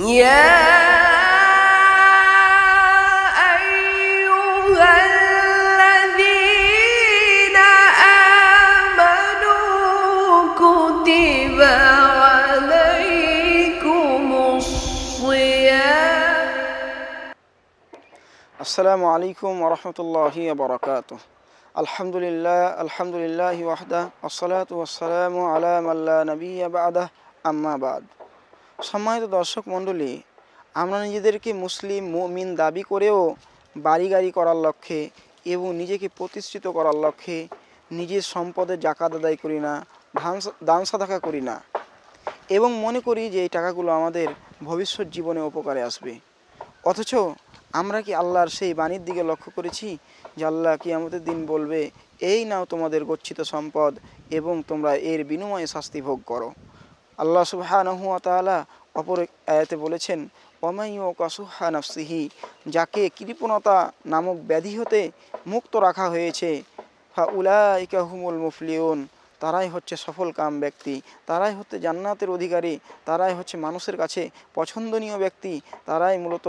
يا السلام عليكم ورحمة الله وبركاته. الحمد لله الحمد لله وحده الصلاة والسلام على من لا نبي بعده أما بعد. সম্মানিত দর্শক মণ্ডলী, আমরা নিজেদেরকে মুসলিম মুমিন দাবি করেও বাড়ি গাড়ি করার লক্ষ্যে এবং নিজেকে প্রতিষ্ঠিত করার লক্ষ্যে নিজের সম্পদে জাকাত আদায় করি না, ধান দান করি না এবং মনে করি যে এই টাকাগুলো আমাদের ভবিষ্যৎ জীবনে উপকারে আসবে। অথচ আমরা কি আল্লাহর সেই বাণীর দিকে লক্ষ্য করেছি যে আল্লাহ কি আমাদের দিন বলবে, এই নাও তোমাদের গচ্ছিত সম্পদ এবং তোমরা এর বিনিময়ে শাস্তি ভোগ করো। আল্লাহ সুবহানাহু ওয়া অপর আয়াতে বলেছেন ওমাইও কাসুহা নাফসিহি যাকে কৃপণতা নামক ব্যাধি হতে মুক্ত রাখা হয়েছে ফা উলাইকা হুমুল মুফলিউন, তারাই হচ্ছে সফল কাম ব্যক্তি, তারাই হচ্ছে জান্নাতের অধিকারী, তারাই হচ্ছে মানুষের কাছে পছন্দনীয় ব্যক্তি, তারাই মূলত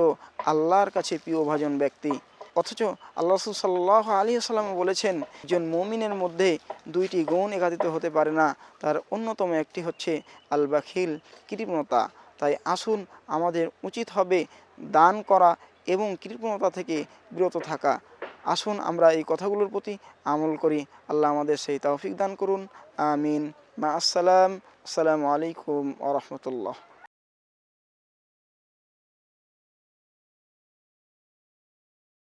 আল্লাহর কাছে প্রিয়ভাজন ব্যক্তি। অথচ আল্লাহ রসুল সাল্লাহ আলী আসসালাম বলেছেন, একজন মমিনের মধ্যে দুইটি গুণ একাধিত হতে পারে না। তার অন্যতম একটি হচ্ছে আল বাখিল কৃপণতা তাই আসুন আমাদের উচিত হবে দান করা এবং কৃপণতা থেকে বিরত থাকা। আসুন আমরা এই কথাগুলোর প্রতি আমল করি। আল্লাহ আমাদের সেই তৌফিক দান করুন। আমিন। মা আসসালাম। আসসালামু আলাইকুম আ রহমতুল্লাহ।